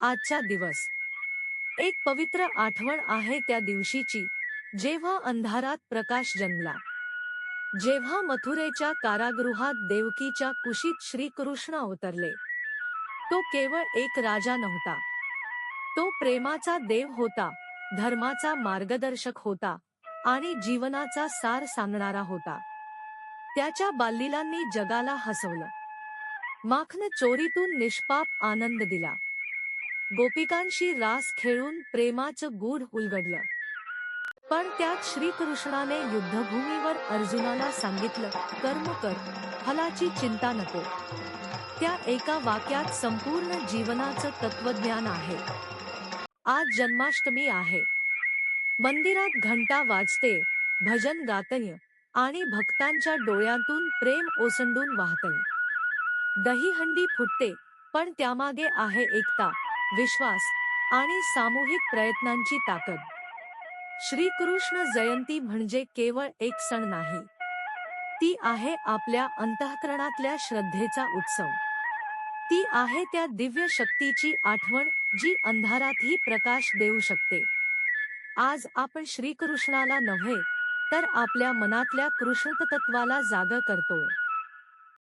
आजचा दिवस. एक पवित्र आठवण आहे त्या दिवशीची जेव्हा अंधारात प्रकाश जन्मला जेव्हा मथुरेच्या कारागृहात देवकीच्या कुशीत श्रीकृष्ण अवतरले तो केवळ एक राजा नव्हता. तो प्रेमाचा देव होता धर्माचा मार्गदर्शक होता आणि जीवनाचा सार सांगणारा होता. त्याच्या बाललीलांनी जगाला हसवलं. माखन चोरीतून निष्पाप आनंद दिला. गोपिकांशी रास खेळून प्रेमाचं गूढ उलगडलं. पण त्यात श्रीकृष्णाने युद्धभूमीवर अर्जुनाला सांगितलं कर्म कर फलाची चिंता नको. त्या एका वाक्यात संपूर्ण जीवनाचं तत्वज्ञान आहे. आज जन्माष्टमी आहे. मंदिरात घंटा वाजते भजन गातय आणि भक्तांच्या डोळ्यातून प्रेम ओसंडून वाहतय. दहीहंडी फुटते पण त्यामागे आहे एकता. विश्वास आणि सामूहिक प्रयत्नांची ताकद. श्रीकृष्ण जयंती म्हणजे केवळ एक सण नाही. ती आहे आपल्या अंतःकरणातल्या श्रद्धेचा उत्सव. ती आहे त्या दिव्य शक्तीची आठवण जी अंधारातही प्रकाश देऊ शकते. आज आपण श्रीकृष्णाला नव्हे तर आपल्या मनातल्या कृष्णतत्वाला जाग करतोय.